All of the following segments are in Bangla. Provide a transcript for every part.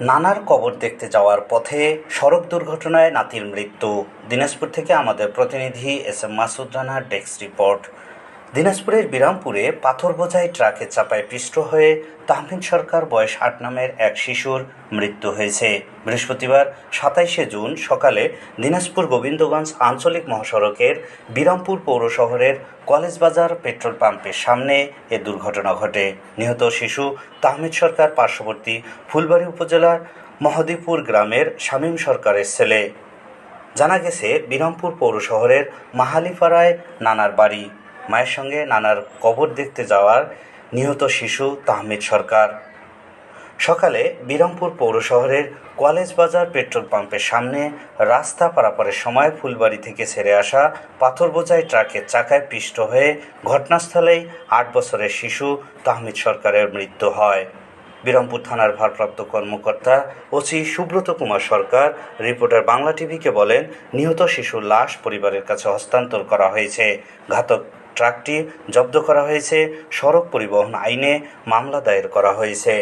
নানার কবর দেখতে যাওয়ার পথে সড়ক দুর্ঘটনায় নাতির মৃত্যু। দিনাজপুর থেকে আমাদের প্রতিনিধি এস এম মাসুদ রানার ডেস্ক রিপোর্ট। দিনাজপুরের বিরামপুরে পাথর বোঝাই ট্রাকে চাপায় পিষ্ট হয়ে তাহমিদ সরকার বয়স আট নামের এক শিশুর মৃত্যু হয়েছে। বৃহস্পতিবার সাতাইশে জুন সকালে দিনাজপুর গোবিন্দগঞ্জ আঞ্চলিক মহাসড়কের বিরামপুর পৌর শহরের কলেজ বাজার পেট্রোল পাম্পের সামনে এ দুর্ঘটনা ঘটে। নিহত শিশু তাহমিদ সরকার পার্শ্ববর্তী ফুলবাড়ী উপজেলার মহদীপুর গ্রামের শামীম সরকারের ছেলে। জানা গেছে, বিরামপুর পৌর শহরের মাহালিপাড়ায় নানার বাড়ি। মায়ের সঙ্গে নানার কবর দেখতে যাওয়ার নিহত শিশু তাহমিদ সরকার। সকালে বিরামপুর পৌর শহরের কলেজ বাজার পেট্রোল পাম্পের সামনে রাস্তা পারাপারের সময় ফুলবাড়ি থেকে ছেড়ে আসা পাথর বোঝাই ট্রাকের চাকায় পিষ্ট হয়ে ঘটনাস্থলেই আট বছরের শিশু তাহমিদ সরকারের মৃত্যু হয়। বিরামপুর থানার ভারপ্রাপ্ত কর্মকর্তা ওসি সুব্রত কুমার সরকার, রিপোর্টার বাংলা টিভিকে বলেন, নিহত শিশুর লাশ পরিবারের কাছে হস্তান্তর করা হয়েছে। ঘাতক ট্রাকটি জব্দ করা হয়েছে। সড়ক পরিবহন আইনে মামলা দায়ের করা হয়েছে।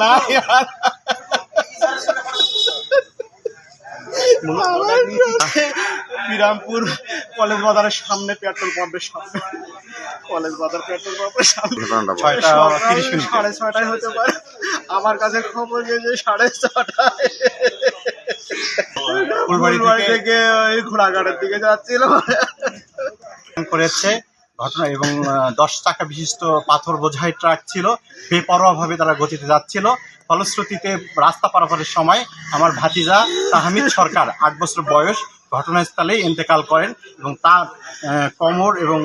না বিরামপুর কলেজ বাজারের সামনে পেট্রোল পাম্পের সামনে। কলেজ বাজার পেট্রোল পাম্পের সামনে। সাড়ে ছটায় হতে পারে। আমার কাছে খবর গেছে সাড়ে ছটায়। ফুলবাড়ি থেকে ওই ঘোড়াঘাটের দিকে যাচ্ছিল। করেছে। ঘটনা এবং দশ চাকা বিশিষ্ট পাথর বোঝাই ট্রাক ছিল। বেপরোয়াভাবে তারা গতিতে যাচ্ছিল। ফলশ্রুতিতে রাস্তা পারাপারের সময় আমার ভাতিজা তাহমিদ সরকার, আট বছর বয়স, ঘটনাস্থলেই ইন্তেকাল করেন এবং তার কোমর এবং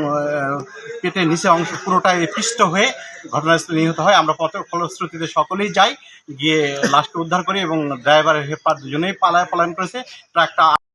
পেটের নিচে অংশ পুরোটাই পিষ্ট হয়ে ঘটনাস্থলে নিহত হয়। আমরা পথ ফলশ্রুতিতে সকলেই যাই, গিয়ে লাশকে উদ্ধার করি এবং ড্রাইভারের হেপার দুজনেই পালায়, পলায়ন করেছে। ট্রাকটা